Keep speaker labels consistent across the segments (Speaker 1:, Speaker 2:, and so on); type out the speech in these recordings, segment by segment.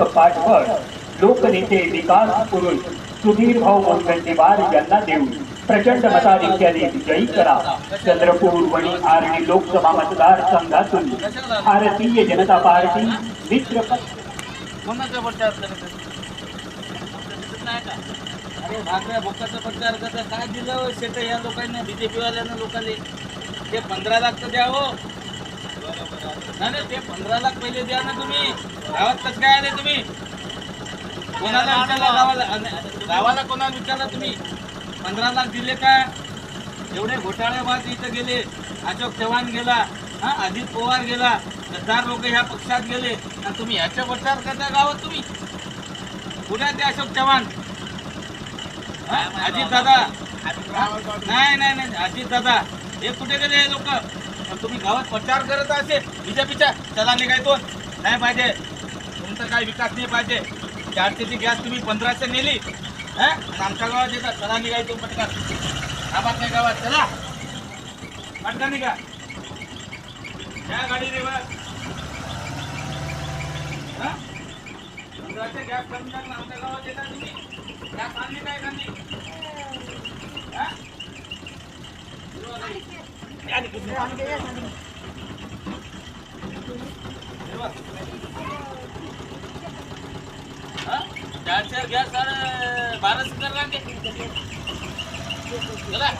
Speaker 1: विकासाचं पाठबळ. लोकनेते विकास पुरुष सुधीर भाऊ मुनगंटीवार यांना देऊन प्रचंड मताधिक्याने विजयी करा. चंद्रपूर वणी आर्णी लोकसभा मतदारसंघातून भारतीय जनता पार्टी मित्र
Speaker 2: प्रचार अरे भाकऱ्या भोकाचा प्रचार करता काय दिलं हो शेट या लोकांना? बीजेपीवाल्यांना लोकांनी? ते पंधरा लाख द्यावं. नाही नाही, ते पंधरा लाख पहिले द्या ना तुम्ही. गावात कसं काय आले तुम्ही? कोणाला विचारला गावाला? अन- गावाला कोणाला विचारला तुम्ही? पंधरा लाख दिले का? एवढे घोटाळेबाज इथं गेले. अशोक चव्हाण गेला. हा अजित पवार गेला. चार लोक ह्या पक्षात गेले. आणि तुम्ही ह्याच्या प्रचार करता गावात तुम्ही? कुठे ते अशोक चव्हाण? अजित दादा. नाही नाही नाही अजित दादा. हे कुठे गेले हे लोक? तुम्ही गावात प्रचार करत असे बीजेपीच्या चला निघायतून नाही पाहिजे. तुमचा काय विकास नाही पाहिजे. चारशेची गॅस तुम्ही पंधराशे नेली हा? आमच्या गावात येतात चला निघायतून पटकन? आबाद नाही गावात. चला. पटका निघा. या गाडी रे बस. हा? पंधराशे गॅस कमी आमच्या गावात येतात तुम्ही? गॅस आणली काय खाली हा? आणि कुठे आणली? हे बघ. हा? चार चार गॅस साडे बाराशे कर लागते चला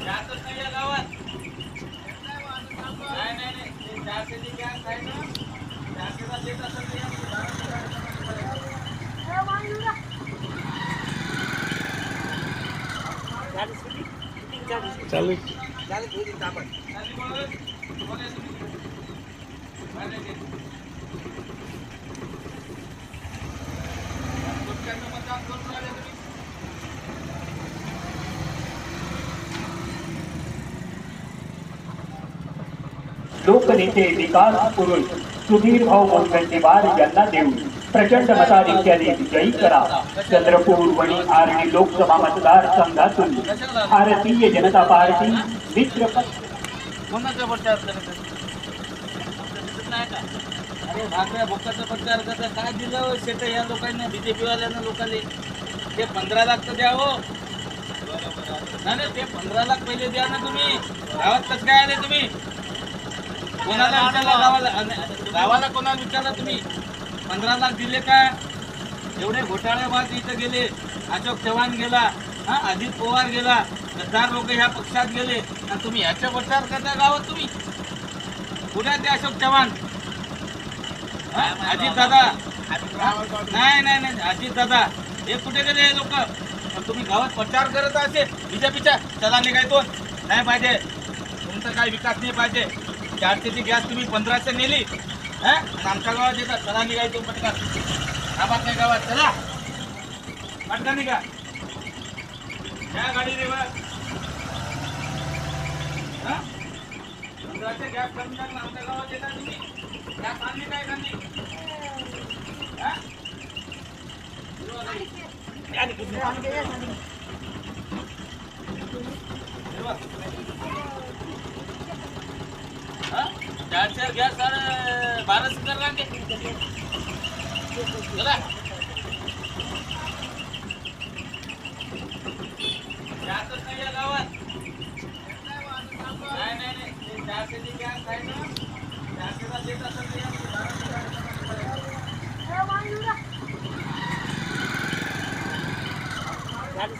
Speaker 2: गॅसच नाही या गावात नाही नाही नाही ते चारशेची गॅस आहे ना चारशेचा देत असेल तुम्ही.
Speaker 1: लोकनेते विकास पुरुष सुधीर भाऊ मुनगंटीवार यांना देऊन प्रचंड मताधिक्याने विजयी करा. चंद्रपूर वणी आर्णी लोकसभा मतदार भारतीय जनता पार्टी मित्र
Speaker 2: कोणाचा प्रचार करत अरे भाकऱ्या भोकाचा प्रचार करता काय दिलं हो शेट या लोकांना? बीजेपी वाल्यांना लोकांना? ते पंधरा लाख तर द्यावं हो. नाही नाही, ते पंधरा लाख पहिले द्या ना तुम्ही. गावात कसं काय आले तुम्ही? कोणाला विचारला? गावाला अन- गावाला कोणाला विचारला तुम्ही? पंधरा लाख दिले का एवढे घोटाळेबाज इथं गेले. अशोक चव्हाण गेला. हा अजित पवार गेला. चार लोक ह्या पक्षात गेले. आणि तुम्ही ह्याच्या प्रचार करता गावात तुम्ही? कुठे ते अशोक चव्हाण? हा? अजित दादा. नाही नाही नाही. अजित दादा. हे कुठे गेले हे लोक? तुम्ही गावात प्रचार करत असे. बीजेपीच्या चला तो नाही पाहिजे. तुमचा काय विकास नाही पाहिजे. चारशेची गॅस तुम्ही पंधराशे नेली. आमच्या गावात येतात. चला निघायतून पटकन. आबाद नाही गावात. चला. पटकन निघा. या गाडी रे हा? पंधराशे गॅस कमी टाकला आमच्या गावात येतात तुम्ही. गॅस आणली काय खाल्ली हा? आणि कुठे आणली? हे बघ. हा? चार चार गॅस साडे बाराशे कर लागते चला गॅसच नाही या गावात नाही नाही नाही ते चारशेची गॅस आहे ना चारशेचा देत असेल तर या बाराशे करायला.
Speaker 3: चालू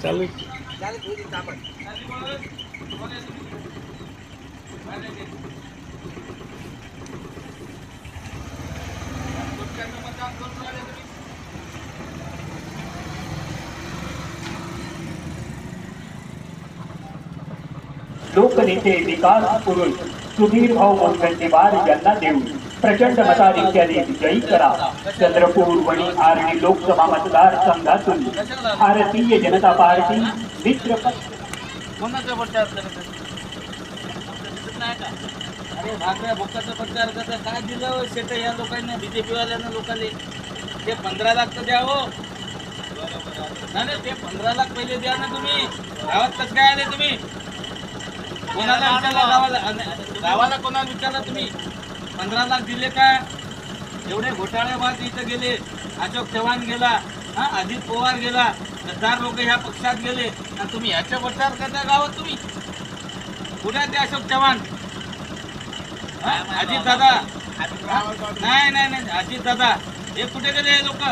Speaker 2: चालेल, बोलून. बोला तुम्ही. काय नाही ते. डोक्याचं मतदान करून राहिले तुम्ही.
Speaker 1: लोकनेते विकास पुरुष सुधीर भाऊ मुनगंटीवार यांना देऊन प्रचंड मताधिक्याने विजयी करा. चंद्रपूर वणी आर्णी लोकसभा मतदार संघातून भारतीय जनता पार्टी मित्र पक्ष
Speaker 2: कोणाचा प्रचार करत अरे भाकऱ्या भोकाचा प्रचार करता काय दिलं हो शेट या लोकांना? बीजेपी वाल्यांना लोकांनी? ते पंधरा लाख तर द्यावं हो. नाही नाही, ते पंधरा लाख पहिले द्या ना तुम्ही. गावात कसं काय आले तुम्ही? कोणाला विचारला गावाला? गावाला कोणाला विचारला तुम्ही? पंधरा लाख दिले का? एवढे घोटाळेबाज इथं गेले. अशोक चव्हाण गेला. हा अजित पवार गेला. गद्दार लोक ह्या पक्षात गेले. आणि तुम्ही ह्याच्या प्रचार करता गावात तुम्ही? कुठे ते अशोक चव्हाण? अजित दादा. नाही नाही नाही. अजित दादा. हे कुठे गेले हे लोक?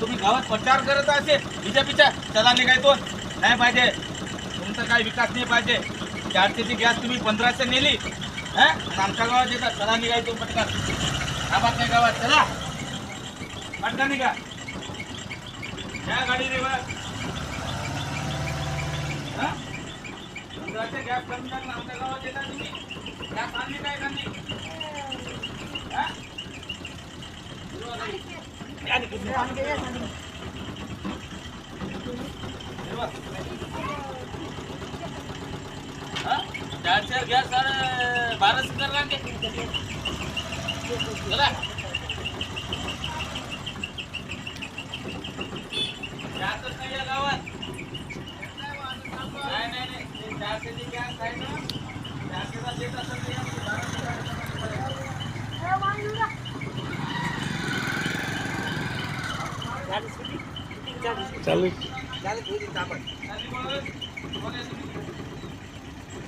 Speaker 2: तुम्ही गावात प्रचार करत असे बीजेपीच्या चला निघायतून नाही पाहिजे. तुमचा काय विकास नाही पाहिजे. चारशेची गॅस तुम्ही पंधराशे नेली हा? आमच्या गावात येतात चला निघायतून पटकन. आबाद नाही गावात चला. पटकन निघा. या गाडी रे बा. हा? पंधराशे गॅस कमी टाकला आमच्या गावात येतात तुम्ही. गॅस आणली काय खाल्ली? हा? आणि कुठे आणली? हे बघ. हा? चार चार गॅस साडे बाराशे कर लागते चला गॅसच नाही या गावात नाही नाही नाही ते चारशेची गॅस आहे ना चारशेचा देत असेल तर या बाराशे करायचं.
Speaker 3: चालू